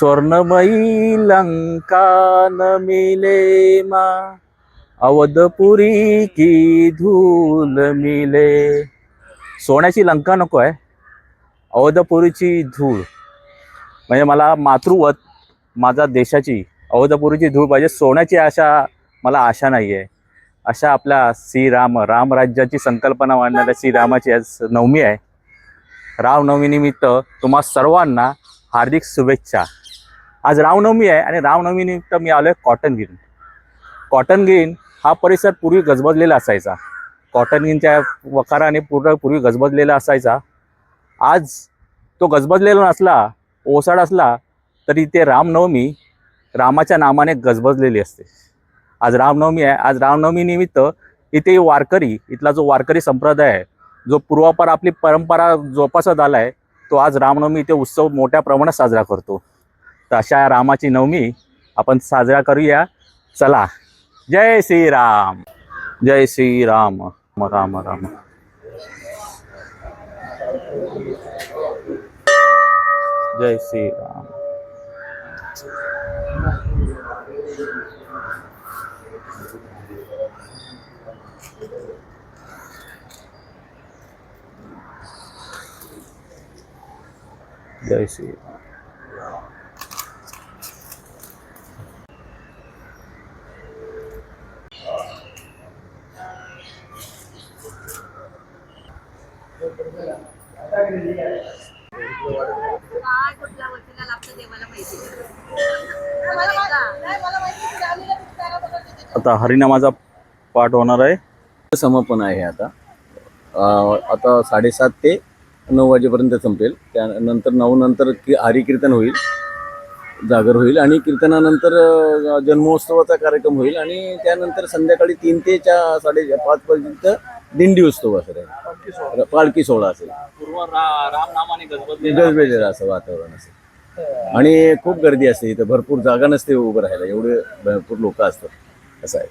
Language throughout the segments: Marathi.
स्वर्णमयी लंका न मिले मा अवधपुरी की धूल मिले सोन्याची लंका नको आहे अवधपुरीची धूळ म्हणजे मला मातृवत माझा देशाची अवधपुरीची धूळ पाहिजे. सोन्याची आशा मला आशा नाही आहे अशा आपल्या श्रीराम रामराज्याची संकल्पना मांडणाऱ्या श्रीरामाची आज नवमी आहे. रामनवमीनिमित्त तुम्हा सर्वांना हार्दिक शुभेच्छा. आज रामनवमी आहे आणि रामनवमीनिमित्त मी आलो आहे कॉटन ग्रीन कॉटन ग्रीन हा परिसर पूर्वी गजबजलेला असायचा. कॉटन ग्रीनच्या वकाराने पूर्ण पूर्वी गजबजलेला असायचा. आज तो गजबजलेला नसला ओसाड असला तरी ते रामनवमी रामाच्या नामाने गजबजलेली असते. आज रामनवमी आहे. आज रामनवमीनिमित्त इथे वारकरी इथला जो वारकरी संप्रदाय आहे जो पूर्वापार आपली परंपरा जोपासत आला आहे तो आज रामनवमी इथे उत्सव मोठ्या प्रमाणात साजरा करतो. तर अशा रामाची नवमी आपण साजरा करूया. चला. जय श्रीराम. जय श्रीराम. राम राम जय श्रीराम. जय श्रीराम. कुठल्या लागतं माहिती आता हरिनामाचा पाठ होणार आहे. समापन आहे आता. आता साडेसात ते नऊ वाजेपर्यंत संपेल. त्यानंतर नऊ नंतर कि हरिकीर्तन होईल. जागर होईल आणि कीर्तनानंतर जन्मोत्सवाचा कार्यक्रम होईल आणि त्यानंतर संध्याकाळी तीन ते चा साडे पाच पर्यंत दिंडी उत्सव असेल. पालखी सोहळा. असेल. पूर्व राम नामाने गजबजलेला गजबजलेलं असं वातावरण असेल. आणि खूप गर्दी असते इथं. भरपूर जागा नसते उभं राहायला. एवढे भरपूर लोक असतात. असं आहे.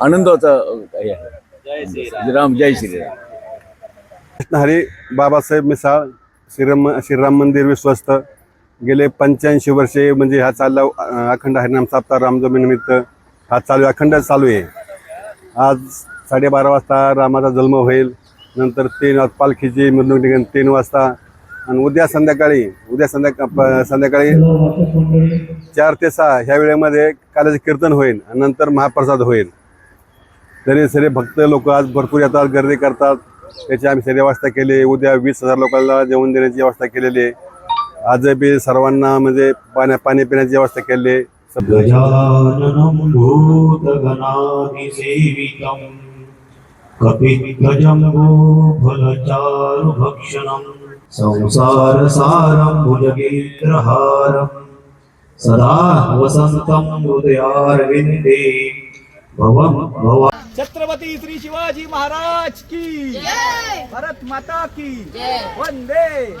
आनंदाचा अं, हे आहे. जय श्रीराम राम. जय श्रीराम हरी बाबासाहेब मिसाळ श्रीराम श्रीराम मंदिर विश्वस्त गेले पंच्याऐंशी वर्षे म्हणजे हा चालला अखंड हरिनाम सप्ताह रामजमीनिमित्त हा चालू अखंड चालू आहे. आज साडेबारा वाजता रामाचा जन्म होईल. नंतर तीन वाज- पालखीची मिरवणूक निघेल तीन वाजता. आणि उद्या संध्याकाळी उद्या संध्याका प- संध्याकाळी चार ते सहा ह्या वेळेमध्ये काल्याचं कीर्तन होईल आणि नंतर महाप्रसाद होईल. तरी सगळे भक्त लोक आज भरपूर येतात गर्दी करतात. त्याची आम्ही सगळी व्यवस्था केली. उद्या वीस हजार लोकांना जेवण देण्याची व्यवस्था केलेली आहे. आज बी सर्वांना म्हणजे पाण्या पाणी पिण्याची व्यवस्था केली आहे. गजाननं भूतगणाधिसेवितम् कपित्थजम्बोफलचारुभक्षणम् संसारसारं भुजगेन्द्रहारम् सदा वसन्तं हृदयारविन्दे भवं भव छत्रपती श्री शिवाजी महाराज की। भारत माता की। वंदे।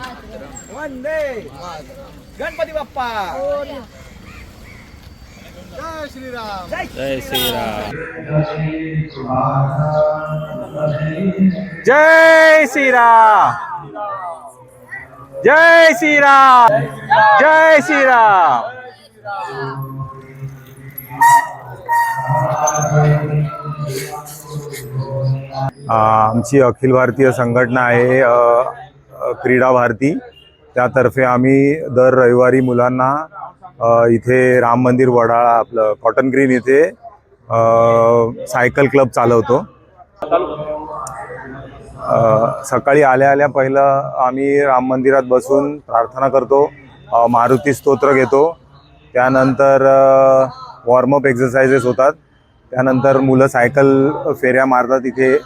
वंदे। गणपति बाप्पा। जय श्री राम। जय श्रीराम जय श्रीराम। जय श्रीराम। जय श्रीराम। आमची अखिल भारतीय संघटना आहे क्रीडा भारती. त्यातर्फे आम्ही दर रविवारी मुलांना इथे राम मंदिर वडाळा आपलं कॉटन ग्रीन इथे सायकल क्लब चालवतो. सकाळी आल्या आल्या पहिलं आम्ही राम मंदिरात बसून प्रार्थना करतो मारुती स्तोत्र घेतो. त्यानंतर वॉर्मअप एक्सरसाइजेस होतात. त्यानंतर मुलं सायकल फेऱ्या मारतात इथे.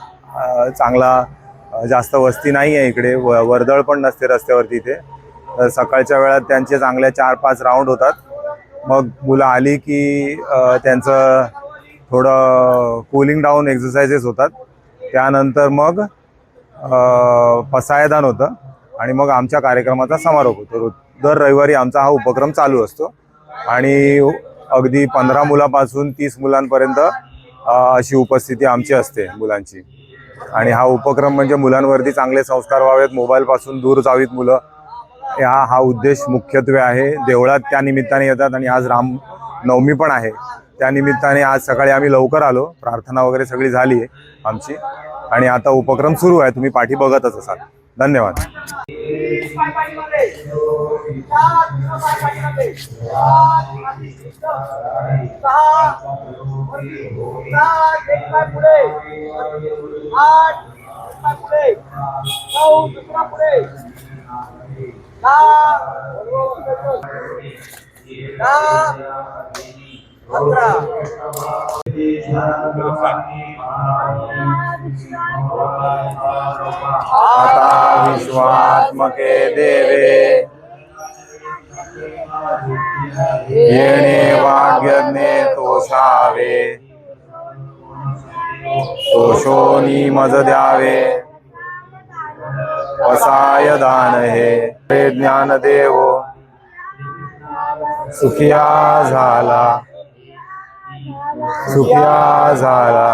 चांगला जास्त वस्ती नाही आहे इकडे. व वर्दळ पण नसते रस्त्यावरती इथे. तर सकाळच्या वेळात त्यांचे चांगले चार पाच राऊंड होतात. मग मुलं आली की त्यांचं थोडं कूलिंग डाऊन एक्झरसाइजेस होतात. त्यानंतर मग पसायदान होतं आणि मग आमच्या कार्यक्रमाचा समारोप होतो. दर रविवारी आमचा हा उपक्रम चालू असतो. आणि अगदी पंधरा मुलापासून तीस मुलांपर्यंत अशी उपस्थिती आमची असते मुलांची. आणि हा उपक्रम म्हणजे मुलांवरती चांगले संस्कार व्हावेत मोबाईलपासून दूर जावीत मुलं. हा हा उद्देश मुख्यत्वे आहे. देवळात त्या निमित्ताने येतात आणि आज राम नवमी पण आहे. त्या निमित्ताने आज सकाळी आम्ही लवकर आलो. प्रार्थना वगैरे सगळी झाली आहे आमची. आणि आता उपक्रम सुरू आहे तुम्ही पाठी बघतच असाल धन्यवाद आता विश्वात्मके देवे। तोषावे। तोषोनी मज द्यावे असाय दान हे ज्ञानदेव सुखिया झाला। सुखिया झाला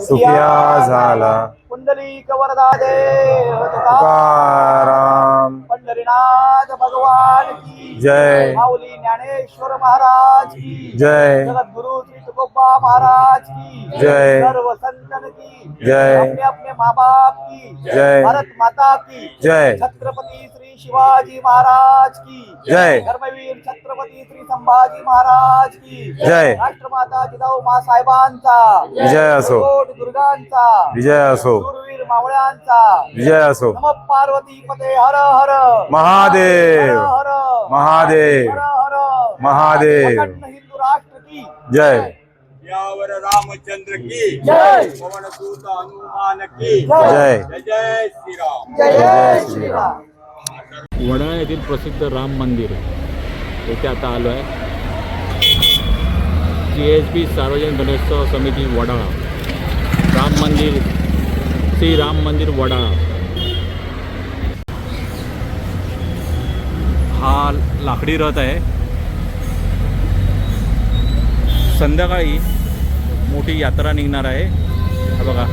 सुखिया झाला कुंडलिक वरदा देव तुकाराम पंढरीनाथ भगवान की जय माऊली ज्ञानेश्वर महाराज की जय जगद्गुरु श्री तुकोबा महाराज की जय. सर्व संतन की जय. अपने अपने माँ बाप की जय. भारत माता की जय छत्रपति शिवाजी महाराज की। जय. धर्मवीर छत्रपती श्री संभाजी महाराज की। जय. राष्ट्रमाता जिजाऊ मा साहेबांचा विजय असो. दुर्गांचा। विजय असो। शूरवीर मावळ्यांचा। विजय असो। नम पार्वती पते हर हर। महादेव। हर हर। महादेव। हर हर। महादेव। अखंड हिंदू राष्ट्र की। जय। यावर रामचंद्र की। जय। पवनसूत हनुमान की। जय। जय। जय श्रीराम। जय जय जय श्रीराम. श्रीराम। वडाळा येथील प्रसिद्ध राम मंदिर येथे आता आलो आहे. सी एच पी सार्वजनिक गणेशोत्सव समिती वडाळा. राम मंदिर श्री राम मंदिर वडाळा. हा लाकडी रथ आहे. संध्याकाळी मोठी यात्रा निघणार आहे. हा बघा.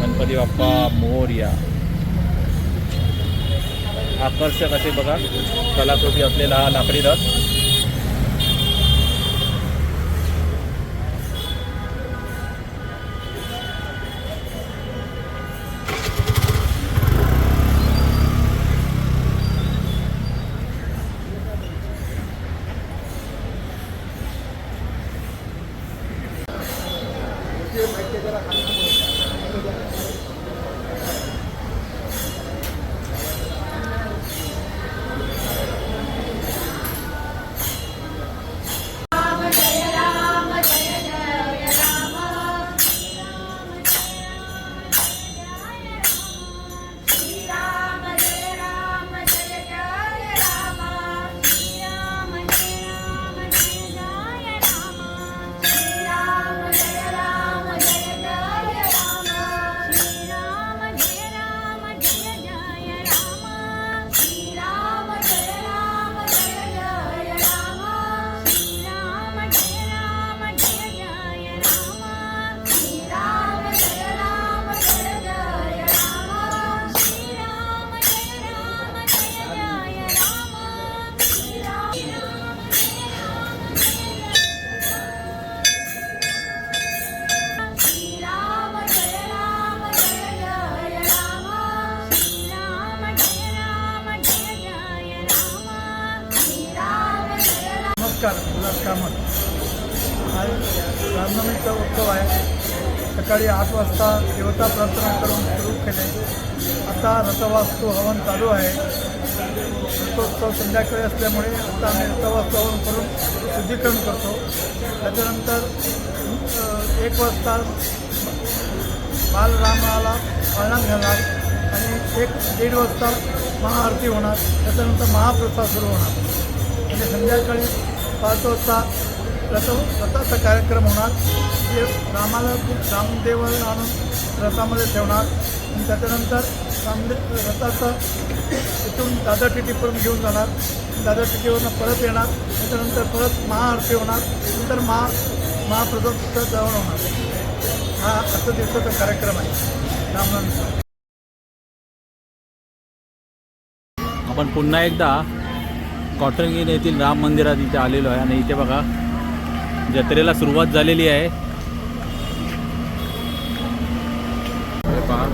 गणपती बाप्पा मोर्या. आकर्षक असे बघा. कलाकृती असलेला हा लाकडी रथ. कामत आज रामनवमीचा उत्सव आहे. सकाळी आठ वाजता देवता प्रार्थना करून सुरू केले. आता रथवास्तू हवन चालू आहे. रथोत्सव संध्याकाळी असल्यामुळे आता आम्ही रथवास्तू हवन करून शुद्धीकरण करतो. त्याच्यानंतर एक वाजता बालरामाला पाळणा घालणार आणि एक दीड वाजता महाआरती होणार. त्याच्यानंतर महाप्रसाद सुरू होणार. आणि संध्याकाळी पाच वाजता रथ रथाचा कार्यक्रम होणार. जे रामाला रामदेवाला आणून रथामध्ये ठेवणार. आणि त्याच्यानंतर रामदे रथाचं तिथून दादा टिटीपर्यंत घेऊन जाणार. दादा टिटीवरनं परत येणार. त्याच्यानंतर परत महाआरती होणार. नंतर महा महाप्रसाद जेवण होणार. हा असं दिवसाचा कार्यक्रम आहे. रामनवमीचा आपण पुन्हा एकदा कॉटन येथील राम मंदिरात इथे आलेलो आहे. आणि इथे बघा जत्रेला सुरुवात झालेली आहे. हे पहा.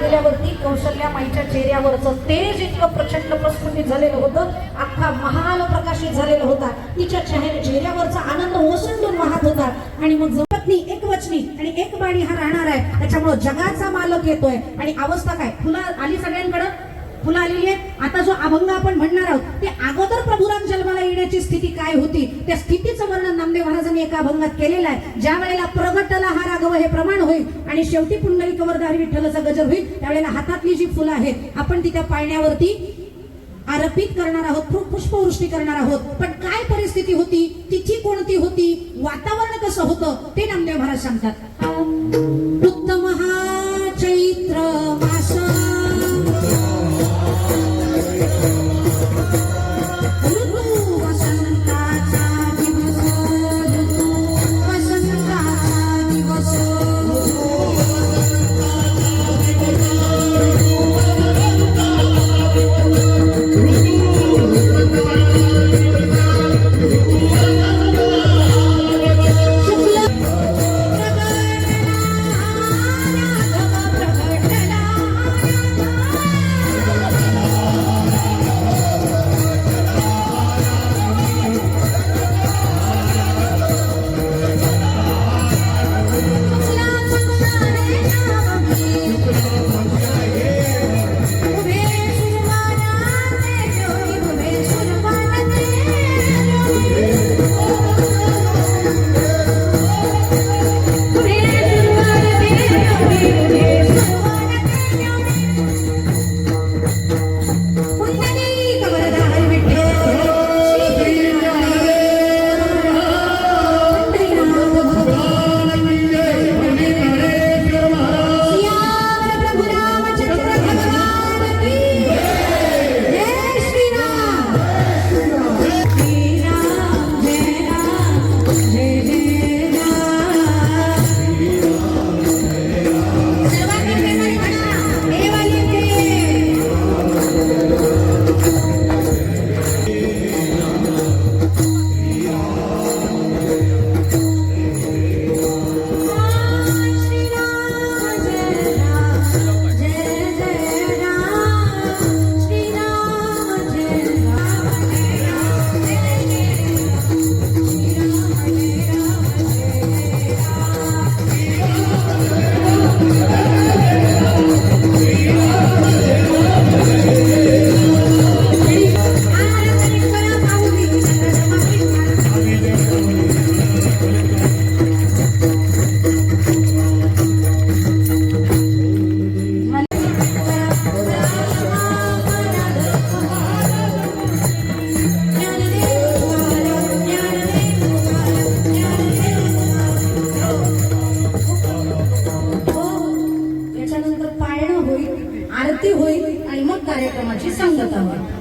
गेल्यावरती कौशल्या माईच्या चेहऱ्यावरचं तेज इतकं प्रचंड प्रस्फुटित झालेलं होतं. अख्खा महाल प्रकाशित झालेला होता. तिच्या चेहऱ्या चेहऱ्यावरचा आनंद ओसंडून वाहत होता. आणि मग जपत्नी एक वचनी आणि एक बाणी हा राहणार आहे. त्याच्यामुळे जगाचा मालक येतोय. आणि अवस्था काय? फुलं आली सगळ्यांकडं? फुलं आलेली आहे आता जो अभंग आपण म्हणणार आहोत ते अगोदर प्रभुराम जन्माला येण्याची स्थिती काय होती? त्या स्थितीचं वर्णन नामदेव महाराजांनी एका अभंगात केलेलं आहे. ज्या वेळेला प्रगटला हा राघव हे प्रमाण होईल आणि शेवटी पुंडली कवरदारी विठ्ठलाचा गजर होईल त्यावेळेला हातातली जी फुलं आहेत आपण ती त्या पाळण्यावरती आरोपित करणार आहोत पुष्पवृष्टी करणार आहोत. पण काय परिस्थिती होती? तिथी कोणती होती? वातावरण होतं ते नामदेव महाराज सांगतात. आरती होईल आणि मग कार्यक्रमाची सांगता होईल.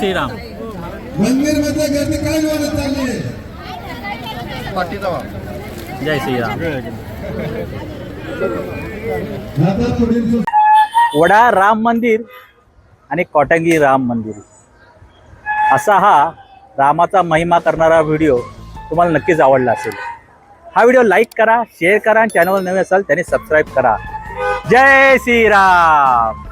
श्रीराम. मंदिरमध्ये गर्दी काय वाढत चालली? आहे जय श्रीराम. वडा राम मंदिर आणि कॉटंगी राम मंदिर. असा हा रामाचा महिमा करणारा व्हिडिओ तुम्हाला नक्कीच आवडला असेल. हा व्हिडिओ लाईक करा शेअर करा आणि चॅनलवर नवीन असाल त्याने सबस्क्राईब करा. जय श्रीराम!